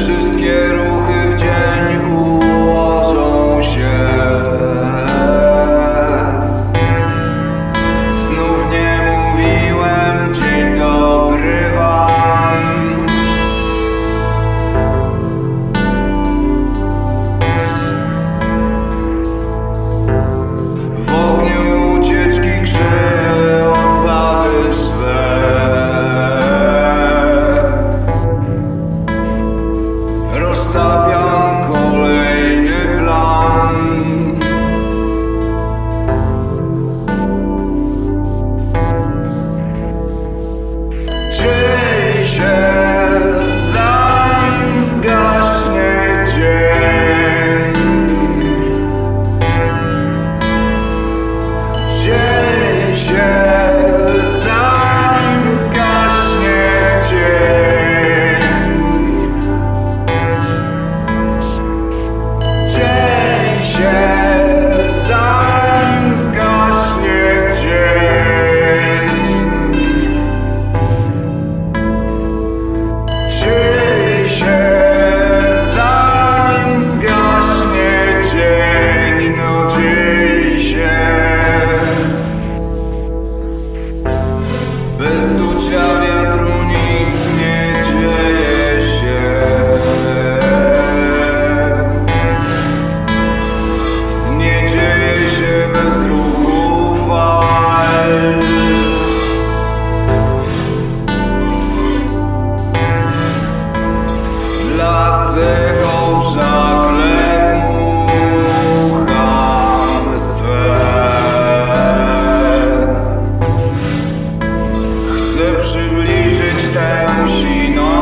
wszystkie chcę przybliżyć tę siną no.